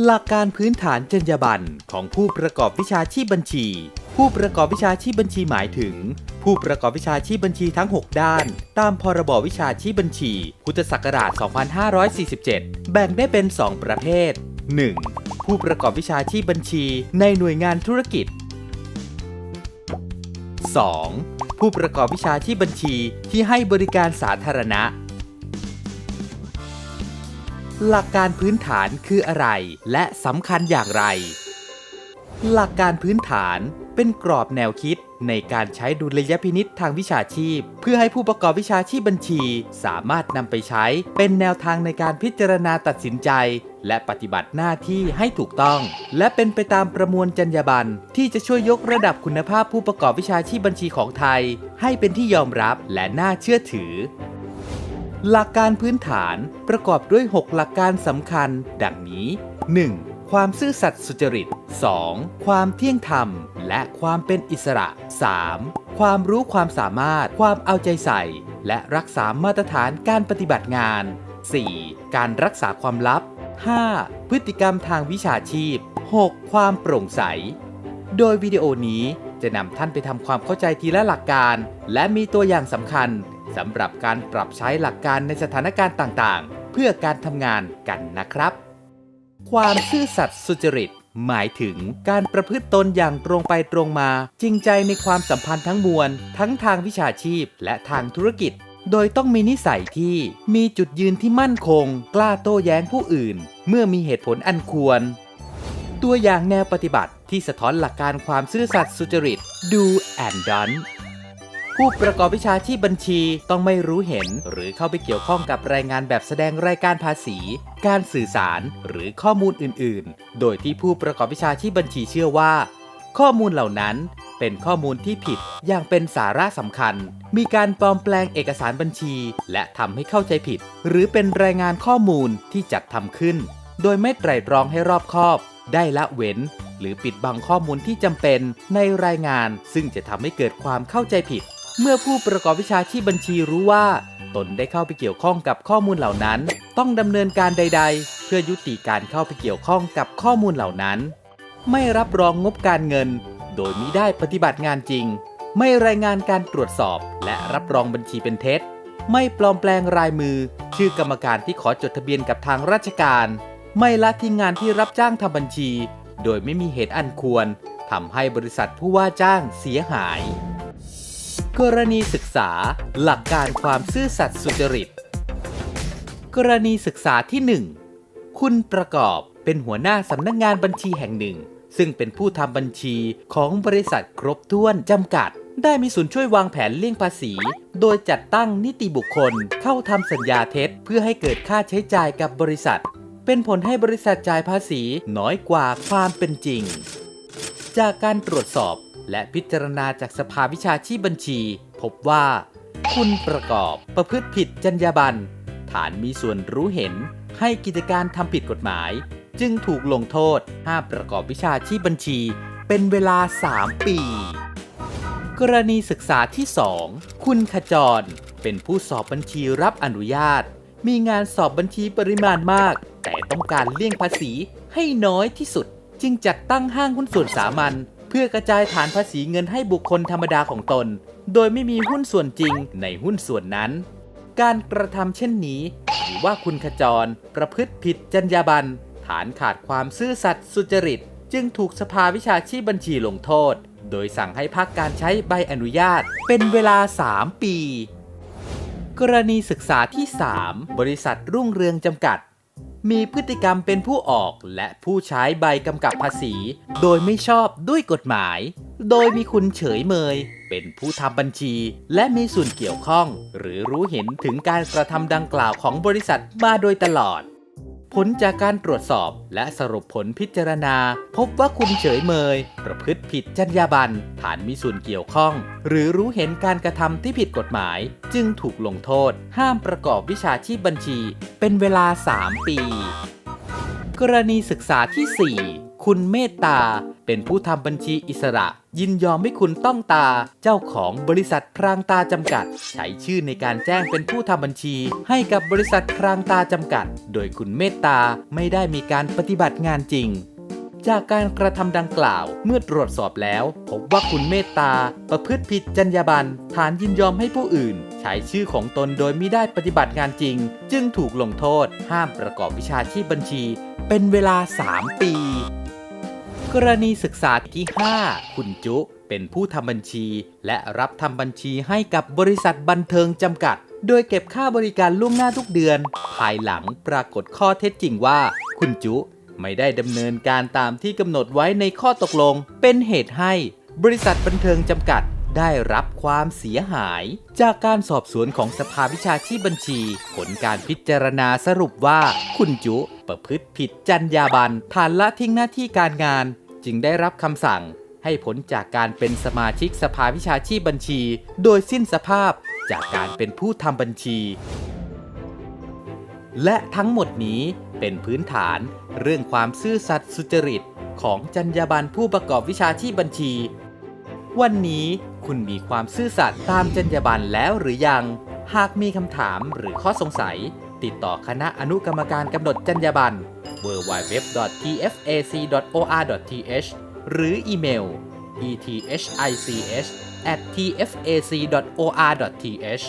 หลักการพื้นฐานจรรยาบรรณของผู้ประกอบวิชาชีพบัญชี ผู้ประกอบวิชาชีพบัญชีหมายถึง ผู้ประกอบวิชาชีพบัญชีทั้ง 6 ด้าน ตามพรบวิชาชีพบัญชี พุทธศักราช 2547 แบ่งได้เป็น 2 ประเภท 1. ผู้ประกอบวิชาชีพบัญชีในหน่วยงานธุรกิจ 2. ผู้ประกอบวิชาชีพบัญชีที่ให้บริการสาธารณะ หลักการพื้นฐานคืออะไร และสำคัญอย่างไร หลักการพื้นฐานเป็นกรอบแนวคิดในการใช้ดุลยพินิษทางวิชาชีพ เพื่อให้ผู้ประกอบวิชาชีพบัญชี สามารถนำไปใช้เป็นแนวทางในการพิจารณาตัดสินใจ และปฏิบัติหน้าที่ให้ถูกต้อง และเป็นไปตามประมวลจรรยาบรรณที่จะช่วยยกระดับคุณภาพผู้ประกอบวิชาชีพบัญชีของไทย ให้เป็นที่ยอมรับและน่าเชื่อถือ หลักการพื้นฐานประกอบด้วย 6 หลักการสำคัญ ดังนี้ 1. ความซื่อสัตย์สุจริต 2. ความเที่ยงธรรม และความเป็นอิสระ 3. ความรู้ความสามารถ ความเอาใจใส่ และรักษามาตรฐานการปฏิบัติงาน 4. การรักษาความลับ 5. พฤติกรรมทางวิชาชีพ 6. ความโปร่งใส โดยวิดีโอนี้ จะนำท่านไปทำความเข้าใจทีละหลักการ และมีตัวอย่างสำคัญสำหรับการปรับใช้หลักการในสถานการณ์ต่างๆ เพื่อการทำงานกันนะครับ ความซื่อสัตย์สุจริต หมายถึงการประพฤติตนอย่างตรงไปตรงมา จริงใจในความสัมพันธ์ทั้งมวล ทั้งทางวิชาชีพและทางธุรกิจ โดยต้องมีนิสัยที่มีจุดยืนที่มั่นคง กล้าโต้แย้งผู้อื่น เมื่อมีเหตุผลอันควร ตัวอย่างแนวปฏิบัติที่สะท้อนหลักการความซื่อสัตย์สุจริต do and done ผู้ประกอบวิชาชีพบัญชีต้องไม่รู้เห็น หรือเข้าไปเกี่ยวข้องกับรายงานแบบแสดงรายการภาษี การสื่อสารหรือข้อมูลอื่น ๆ โดยที่ผู้ประกอบวิชาชีพบัญชีเชื่อว่า ข้อมูลเหล่านั้นเป็นข้อมูลที่ผิดอย่างเป็นสาระสำคัญ มีการปลอมแปลงเอกสารบัญชี และทำให้เข้าใจผิด หรือเป็นรายงานข้อมูลที่จัดทำขึ้น โดยไม่ไตร่ตรองให้รอบคอบ ได้ละเว้น หรือปิดบังข้อมูลที่จำเป็นในรายงาน ซึ่งจะทำให้เกิดความเข้าใจผิด เมื่อผู้ประกอบวิชาชีพบัญชีรู้ว่า ตนได้เข้าไปเกี่ยวข้องกับข้อมูลเหล่านั้น ต้องดำเนินการใด ๆ เพื่อยุติการเข้าไปเกี่ยวข้องกับข้อมูลเหล่านั้น ไม่รับรองงบการเงิน โดยมิได้ปฏิบัติงานจริง ไม่รายงานการตรวจสอบ และรับรองบัญชีเป็นเท็จ ไม่ปลอมแปลงรายมือ ชื่อกรรมการที่ขอจดทะเบียนกับทางราชการ ไม่ละทิ้งงานที่รับจ้างทำบัญชี โดยไม่มีเหตุอันควรทำให้บริษัทผู้ว่าจ้างเสียหาย กรณีศึกษาหลักการความซื่อสัตย์สุจริต กรณีศึกษาที่ 1 คุณประกอบเป็นหัวหน้าสำนักงงานบัญชีแห่งหนึ่ง ซึ่งเป็นผู้ทำบัญชีของบริษัทครบถ้วนจำกัด ได้มีส่วนช่วยวางแผนเลี่ยงภาษี โดยจัดตั้งนิติบุคคลเข้าทำสัญญาเท็จ เพื่อให้เกิดค่าใช้จ่ายกับบริษัท เป็นผลให้บริษัทจ่ายภาษีน้อยกว่าความเป็นจริง จากการตรวจสอบและพิจารณาจากสภาวิชาชีพบัญชี พบว่า คุณประกอบประพฤติผิดจรรยาบรรณฐานมีส่วนรู้เห็นให้กิจการทำผิดกฎหมาย จึงถูกลงโทษห้ามประกอบวิชาชีพบัญชี เป็นเวลา 3 ปี กรณีศึกษาที่ 2 คุณขจร เป็นผู้สอบบัญชีรับอนุญาต มีงานสอบบัญชีปริมาณมาก แต่ต้องการเลี่ยงภาษีให้น้อยที่สุด จึงจัดตั้งห้างหุ้นส่วนสามัญเพื่อกระจายฐานภาษีเงินให้บุคคลธรรมดาของตน โดยไม่มีหุ้นส่วนจริงในหุ้นส่วนนั้น การกระทำเช่นนี้ถือว่าคุณขจร ประพฤติผิดจรรยาบรรณฐานขาดความซื่อสัตย์สุจริต จึงถูกสภาวิชาชีพบัญชีลงโทษ โดยสั่งให้พักการใช้ใบอนุญาตเป็นเวลา 3 ปี กรณีศึกษาที่ 3 บริษัทรุ่งเรืองจำกัด มีพฤติกรรมเป็นผู้ออกและผู้ใช้ใบกำกับภาษี โดยไม่ชอบด้วยกฎหมาย โดยมีคุณเฉยเมย เป็นผู้ทำบัญชี และมีส่วนเกี่ยวข้อง หรือรู้เห็นถึงการกระทำดังกล่าวของบริษัทมาโดยตลอด ผลจากการตรวจสอบและสรุปผลพิจารณา พบว่าคุณเฉยเมย ประพฤติผิดจรรยาบรรณฐานมีส่วนเกี่ยวข้อง หรือรู้เห็นการกระทำที่ผิดกฎหมาย จึงถูกลงโทษ ห้ามประกอบวิชาชีพบัญชี เป็นเวลา 3 ปี กรณีศึกษาที่ 4 คุณเมตตา เป็นผู้ทำบัญชีอิสระ ยินยอมให้คุณต้องตา เจ้าของบริษัทพรางตาจำกัด ใช้ชื่อในการแจ้งเป็นผู้ทำบัญชี ให้กับบริษัทพรางตาจำกัด โดยคุณเมตตาไม่ได้มีการปฏิบัติงานจริงจากการกระทำดังกล่าวเมื่อตรวจสอบแล้ว พบว่าคุณเมตตา ประพฤติผิดจรรยาบรรณฐานยินยอมให้ผู้อื่น ใช้ชื่อของตนโดยไมิได้ปฏิบัติงานจริง จึงถูกลงโทษ ห้ามประกอบวิชาชีพบัญชี เป็นเวลา 3 ปี กรณีศึกษาที่ 5 คุณจุ เป็นผู้ทำบัญชี และรับทำบัญชีให้กับบริษัทบันเทิงจำกัด โดยเก็บค่าบริการล่วงหน้าทุกเดือน ภายหลังปรากฏข้อเท็จจริงว่า คุณจุไม่ได้ดำเนินการตามที่กำหนดไว้ในข้อตกลง เป็นเหตุให้ บริษัทบันเทิงจำกัดได้รับความเสียหาย จากการสอบสวนของสภาวิชาชีพบัญชี ผลการพิจารณาสรุปว่า คุณจุ ประพฤติผิดจรรยาบรรณฐานละทิ้งหน้าที่การงาน จึงได้รับคำสั่งให้พ้นจากการเป็นสมาชิกสภาวิชาชีพบัญชี โดยสิ้นสภาพจากการเป็นผู้ทำบัญชี และทั้งหมดนี้เป็นพื้นฐานเรื่องความซื่อสัตย์สุจริตของจรรยาบรรณผู้ประกอบวิชาชีพบัญชี วันนี้คุณมีความซื่อสัตย์ตามจรรยาบรรณแล้วหรือยัง หากมีคำถามหรือข้อสงสัย ติดต่อคณะอนุกรรมการกำหนดจรรยาบรรณ www.tfac.or.th หรืออีเมล ethich@tfac.or.th